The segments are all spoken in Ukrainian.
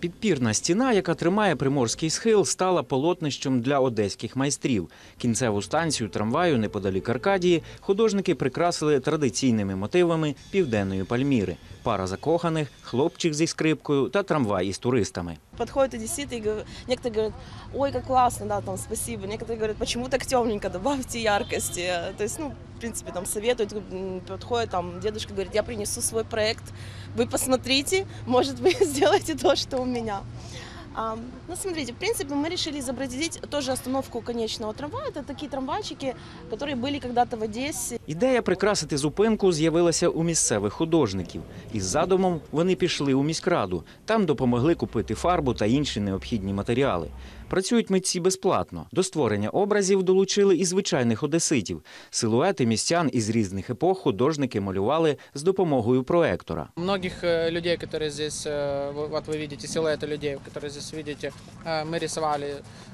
Підпірна стіна, яка тримає приморський схил, стала полотнищем для одеських майстрів. Кінцеву станцію трамваю неподалік Аркадії художники прикрасили традиційними мотивами південної Пальміри: пара закоханих, хлопчик зі скрипкою та трамвай із туристами. Подходят одесситы и говорят, некоторые говорят, ой, как классно, да, там, спасибо. Некоторые говорят, почему так темненько, добавьте яркости. Э, То есть, ну, в принципе, там советуют, подходят, там дедушка, говорит, я принесу свой проект, вы посмотрите, может, вы сделаете то, что у меня. А, ну, смотрите, в принципе, мы решили изобразить тоже остановку конечного трамвая. Это такие трамвайчики, которые были когда-то в Одессе. Ідея прикрасити зупинку з'явилася у місцевих художників. Із задумом вони пішли у міськраду. Там допомогли купити фарбу та інші необхідні матеріали. Працюють митці безплатно. До створення образів долучили і звичайних одеситів. Силуети містян із різних епох художники малювали з допомогою проектора. Многих э, людей, которые здесь, э, вы- вот вы видите силуэты людей, которые здесь видите, э, мы рисовали,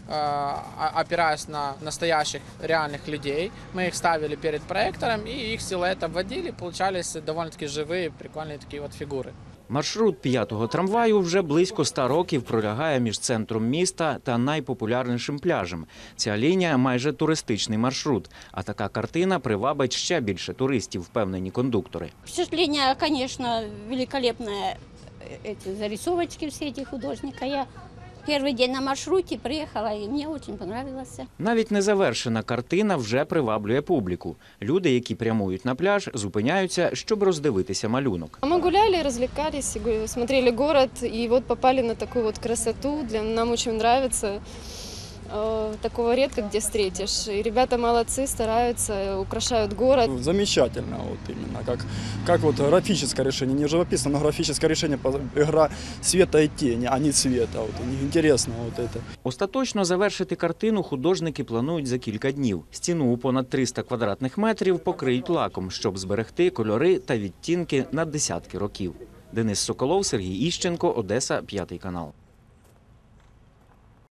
э, о- опираясь на настоящих реальных людей. Мы их ставили перед проектором и их силуэт обводили, получались довольно-таки живые, прикольные такие вот фигуры. Маршрут п'ятого трамваю вже близько ста років пролягає між центром міста та найпопулярнішим пляжем. Ця лінія майже туристичний маршрут, а така картина привабить ще більше туристів, впевнені кондуктори. Впечатление, конечно, великолепное. э, Эти зарисовочки все эти художника. Я первый день на маршруте приехала, и мне очень понравилось. Навіть незавершена картина вже приваблює публіку. Люди, які прямують на пляж, зупиняються, щоб роздивитися малюнок. А Мы гуляли, развлекались, и гу- смотрели город, и вот попали на такую вот красоту. Для нам очень нравится. Э, Такого редко где встретишь. И ребята молодцы, стараются, украшают город. Ну, Замечательно, вот именно, как, как вот графическое решение, не живописное, но графическое решение, по- игра света и тени, а не цвета. Вот, и интересно вот это. Остаточно завершити картину художники планують за кілька днів. Стіну у понад 300 квадратних метрів покриють лаком, щоб зберегти кольори та відтінки на десятки років. Денис Соколов, Сергій Іщенко, Одеса, п'ятий канал.